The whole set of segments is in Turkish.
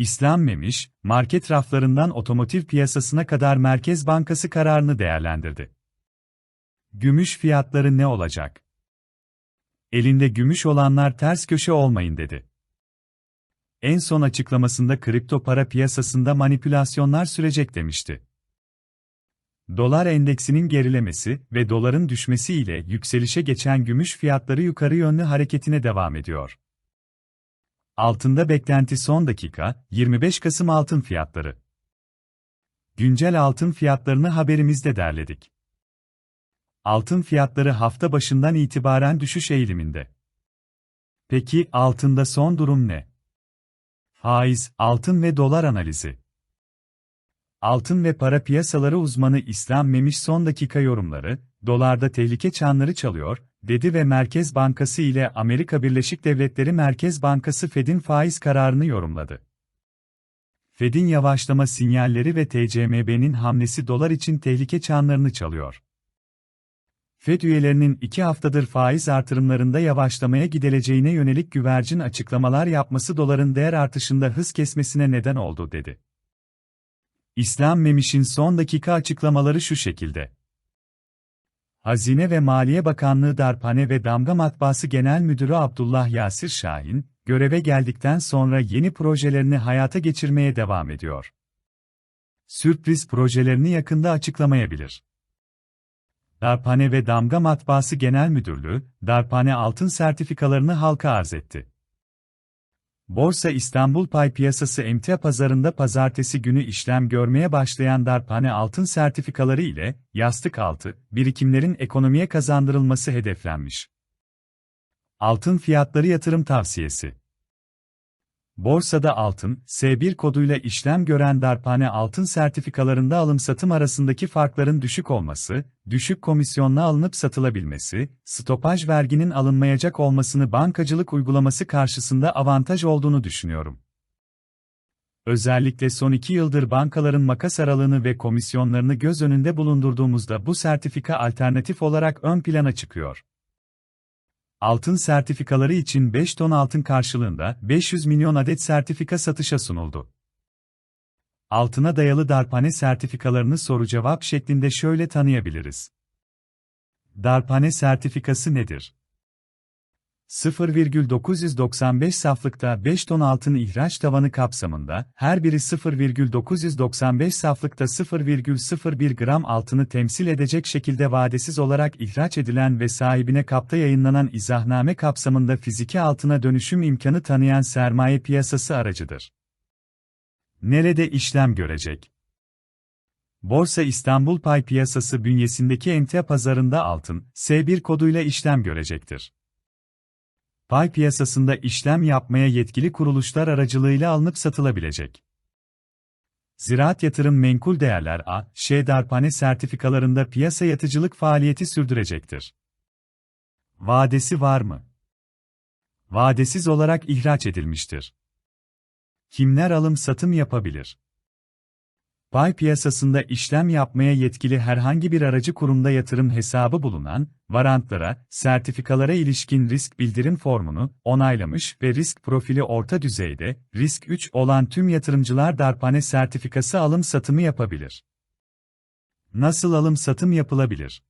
İslam Memiş, market raflarından otomotiv piyasasına kadar Merkez Bankası kararını değerlendirdi. Gümüş fiyatları ne olacak? Elinde gümüş olanlar ters köşe olmayın dedi. En son açıklamasında kripto para piyasasında manipülasyonlar sürecek demişti. Dolar endeksinin gerilemesi ve doların düşmesiyle yükselişe geçen gümüş fiyatları yukarı yönlü hareketine devam ediyor. Altında beklenti son dakika, 25 Kasım altın fiyatları. Güncel altın fiyatlarını haberimizde derledik. Altın fiyatları hafta başından itibaren düşüş eğiliminde. Peki altında son durum ne? Faiz, altın ve dolar analizi. Altın ve para piyasaları uzmanı İslam Memiş son dakika yorumları, dolarda tehlike çanları çalıyor, dedi ve Merkez Bankası ile Amerika Birleşik Devletleri Merkez Bankası Fed'in faiz kararını yorumladı. Fed'in yavaşlama sinyalleri ve TCMB'nin hamlesi dolar için tehlike çanlarını çalıyor. FED üyelerinin iki haftadır faiz artırımlarında yavaşlamaya gidileceğine yönelik güvercin açıklamalar yapması doların değer artışında hız kesmesine neden oldu dedi. İslam Memiş'in son dakika açıklamaları şu şekilde. Hazine ve Maliye Bakanlığı Darphane ve Damga Matbaası Genel Müdürü Abdullah Yasir Şahin, göreve geldikten sonra yeni projelerini hayata geçirmeye devam ediyor. Sürpriz projelerini yakında açıklamayabilir. Darphane ve Damga Matbaası Genel Müdürlüğü, Darphane altın sertifikalarını halka arz etti. Borsa İstanbul Pay Piyasası emtia pazarında pazartesi günü işlem görmeye başlayan darphane altın sertifikaları ile yastık altı birikimlerin ekonomiye kazandırılması hedeflenmiş. Altın fiyatları yatırım tavsiyesi. Borsada altın, S1 koduyla işlem gören darphane altın sertifikalarında alım-satım arasındaki farkların düşük olması, düşük komisyonla alınıp satılabilmesi, stopaj verginin alınmayacak olmasını bankacılık uygulaması karşısında avantaj olduğunu düşünüyorum. Özellikle son iki yıldır bankaların makas aralığını ve komisyonlarını göz önünde bulundurduğumuzda bu sertifika alternatif olarak ön plana çıkıyor. Altın sertifikaları için 5 ton altın karşılığında 500 milyon adet sertifika satışa sunuldu. Altına dayalı darphane sertifikalarını soru-cevap şeklinde şöyle tanıyabiliriz. Darphane sertifikası nedir? 0,995 saflıkta 5 ton altın ihraç tavanı kapsamında, her biri 0,995 saflıkta 0,01 gram altını temsil edecek şekilde vadesiz olarak ihraç edilen ve sahibine kapta yayınlanan izahname kapsamında fiziki altına dönüşüm imkanı tanıyan sermaye piyasası aracıdır. Nerede işlem görecek? Borsa İstanbul Pay Piyasası bünyesindeki emtia pazarında altın, S1 koduyla işlem görecektir pay piyasasında işlem yapmaya yetkili kuruluşlar aracılığıyla alınıp satılabilecek. Ziraat Yatırım Menkul Değerler A, Ş darphane sertifikalarında piyasa yatıcılık faaliyeti sürdürecektir. Vadesi var mı? Vadesiz olarak ihraç edilmiştir. Kimler alım satım yapabilir? Pay piyasasında işlem yapmaya yetkili herhangi bir aracı kurumda yatırım hesabı bulunan, varantlara, sertifikalara ilişkin risk bildirim formunu onaylamış ve risk profili orta düzeyde, risk 3 olan tüm yatırımcılar darphane sertifikası alım satımı yapabilir. Nasıl alım satım yapılabilir?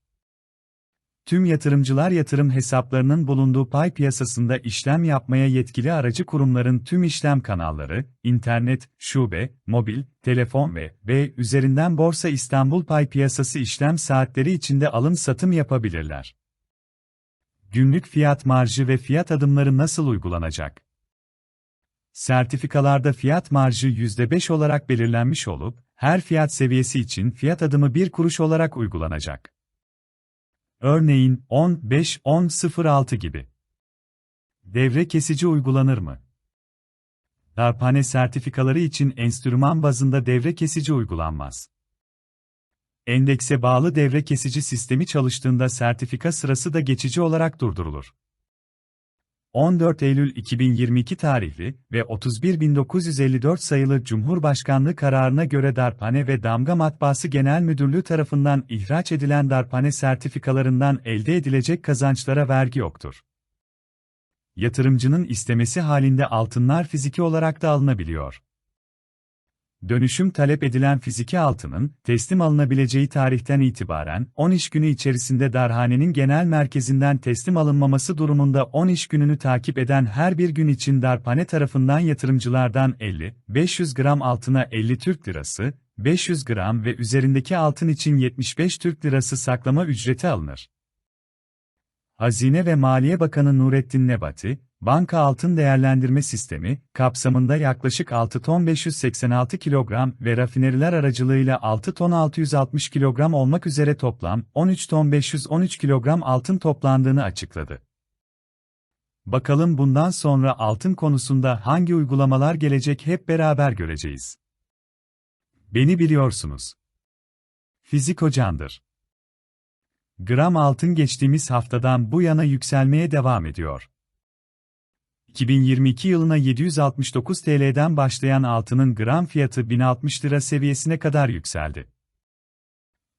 Tüm yatırımcılar yatırım hesaplarının bulunduğu pay piyasasında işlem yapmaya yetkili aracı kurumların tüm işlem kanalları, internet, şube, mobil, telefon ve ve üzerinden Borsa İstanbul pay piyasası işlem saatleri içinde alım-satım yapabilirler. Günlük fiyat marjı ve fiyat adımları nasıl uygulanacak? Sertifikalarda fiyat marjı %5 olarak belirlenmiş olup, her fiyat seviyesi için fiyat adımı 1 kuruş olarak uygulanacak. Örneğin 15-10-06 gibi. Devre kesici uygulanır mı? Darphane sertifikaları için enstrüman bazında devre kesici uygulanmaz. Endekse bağlı devre kesici sistemi çalıştığında sertifika sırası da geçici olarak durdurulur. 14 Eylül 2022 tarihli ve 31.954 sayılı Cumhurbaşkanlığı kararına göre Darphane ve Damga Matbaası Genel Müdürlüğü tarafından ihraç edilen darphane sertifikalarından elde edilecek kazançlara vergi yoktur. Yatırımcının istemesi halinde altınlar fiziki olarak da alınabiliyor. Dönüşüm talep edilen fiziki altının, teslim alınabileceği tarihten itibaren 10 iş günü içerisinde darhanenin genel merkezinden teslim alınmaması durumunda 10 iş gününü takip eden her bir gün için darphane tarafından yatırımcılardan 50, 500 gram altına 50 Türk Lirası, 500 gram ve üzerindeki altın için 75 Türk Lirası saklama ücreti alınır. Hazine ve Maliye Bakanı Nurettin Nebati, Banka Altın Değerlendirme Sistemi, kapsamında yaklaşık 6 ton 586 kilogram ve rafineriler aracılığıyla 6 ton 660 kilogram olmak üzere toplam 13 ton 513 kilogram altın toplandığını açıkladı. Bakalım bundan sonra altın konusunda hangi uygulamalar gelecek hep beraber göreceğiz. Beni biliyorsunuz. Fizik hocandır. Gram altın geçtiğimiz haftadan bu yana yükselmeye devam ediyor. 2022 yılına 769 TL'den başlayan altının gram fiyatı 1060 lira seviyesine kadar yükseldi.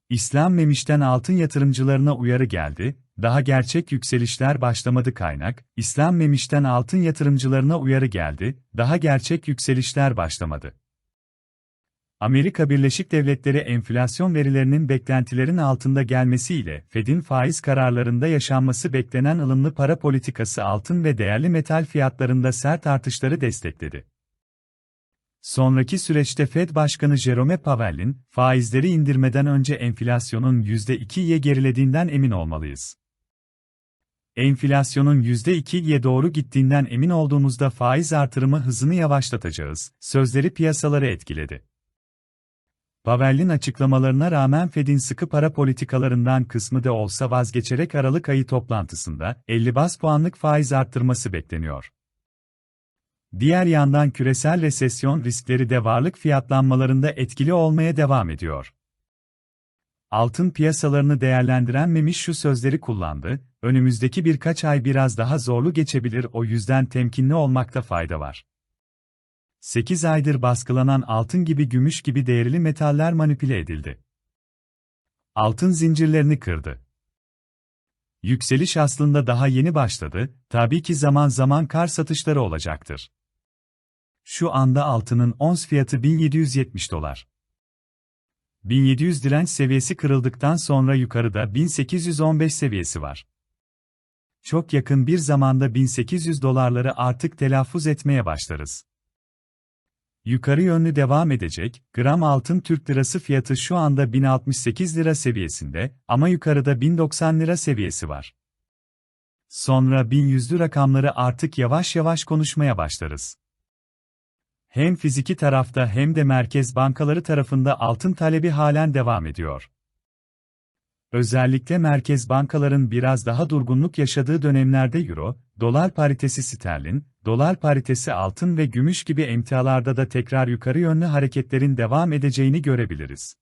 İslam Memiş'ten altın yatırımcılarına uyarı geldi, daha gerçek yükselişler başlamadı kaynak, İslam Memiş'ten altın yatırımcılarına uyarı geldi, daha gerçek yükselişler başlamadı. Amerika Birleşik Devletleri enflasyon verilerinin beklentilerin altında gelmesiyle Fed'in faiz kararlarında yaşanması beklenen ılımlı para politikası altın ve değerli metal fiyatlarında sert artışları destekledi. Sonraki süreçte Fed Başkanı Jerome Powell'in faizleri indirmeden önce enflasyonun %2'ye gerilediğinden emin olmalıyız. Enflasyonun %2'ye doğru gittiğinden emin olduğumuzda faiz artırımı hızını yavaşlatacağız, sözleri piyasaları etkiledi. Powell'in açıklamalarına rağmen Fed'in sıkı para politikalarından kısmı da olsa vazgeçerek Aralık ayı toplantısında 50 bas puanlık faiz arttırması bekleniyor. Diğer yandan küresel resesyon riskleri de varlık fiyatlanmalarında etkili olmaya devam ediyor. Altın piyasalarını değerlendiren Memiş şu sözleri kullandı, önümüzdeki birkaç ay biraz daha zorlu geçebilir o yüzden temkinli olmakta fayda var. 8 aydır baskılanan altın gibi gümüş gibi değerli metaller manipüle edildi. Altın zincirlerini kırdı. Yükseliş aslında daha yeni başladı, tabii ki zaman zaman kar satışları olacaktır. Şu anda altının ons fiyatı 1770 dolar. 1700 direnç seviyesi kırıldıktan sonra yukarıda 1815 seviyesi var. Çok yakın bir zamanda 1800 dolarları artık telaffuz etmeye başlarız. Yukarı yönlü devam edecek, gram altın Türk lirası fiyatı şu anda 1068 lira seviyesinde ama yukarıda 1090 lira seviyesi var. Sonra 1100'lü rakamları artık yavaş yavaş konuşmaya başlarız. Hem fiziki tarafta hem de merkez bankaları tarafında altın talebi halen devam ediyor. Özellikle merkez bankaların biraz daha durgunluk yaşadığı dönemlerde euro, dolar paritesi sterlin, dolar paritesi altın ve gümüş gibi emtialarda da tekrar yukarı yönlü hareketlerin devam edeceğini görebiliriz.